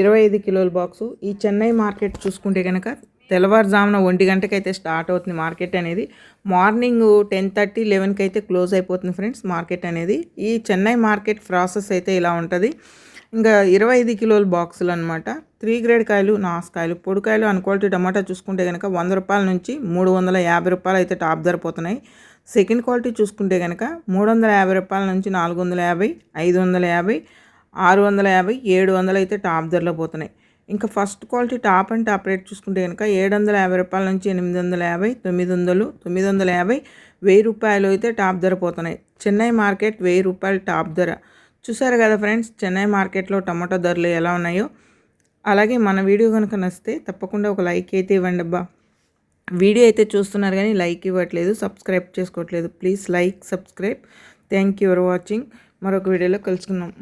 ఇరవై ఐదు కిలోల బాక్సు. ఈ చెన్నై మార్కెట్ చూసుకుంటే కనుక తెల్లవారుజామున ఒంటి గంటకి అయితే స్టార్ట్ అవుతుంది మార్కెట్ అనేది. మార్నింగ్ టెన్ థర్టీ లెవెన్కి అయితే క్లోజ్ అయిపోతుంది ఫ్రెండ్స్ మార్కెట్ అనేది. ఈ చెన్నై మార్కెట్ ప్రాసెస్ అయితే ఇలా ఉంటుంది. ఇంకా ఇరవై ఐదు కిలోల బాక్సులు అనమాట త్రీ గ్రేడ్ కాయలు నాసుకాయలు పొడికాయలు అన్క్వాలిటీ టమాటా చూసుకుంటే కనుక వంద రూపాయల నుంచి మూడు వందల యాభై రూపాయలు అయితే టాప్ ధర పోతున్నాయి. సెకండ్ క్వాలిటీ చూసుకుంటే కనుక మూడు వందల యాభై రూపాయల నుంచి నాలుగు వందల యాభై ఐదు వందల యాభై ఆరు వందల యాభై ఏడు వందలు అయితే టాప్ ధరలో పోతున్నాయి. ఇంకా first quality top and top rate చూసుకుంటే కనుక ఏడు వందల యాభై రూపాయల నుంచి ఎనిమిది వందల యాభై తొమ్మిది వందలు తొమ్మిది వందల యాభై వెయ్యి రూపాయలు అయితే టాప్ ధర పోతున్నాయి. చెన్నై మార్కెట్ వెయ్యి రూపాయలు టాప్ ధర. చూసారు కదా ఫ్రెండ్స్ చెన్నై మార్కెట్లో టమాటో ధరలు ఎలా ఉన్నాయో? అలాగే మన వీడియో కనుక నచ్చితే తప్పకుండా ఒక లైక్ అయితే ఇవ్వండి అబ్బా. వీడియో అయితే చూస్తున్నారు కానీ లైక్ ఇవ్వట్లేదు సబ్స్క్రైబ్ చేసుకోవట్లేదు. Please like subscribe. Thank you for watching. మరొక వీడియోలో కలుసుకుందాం.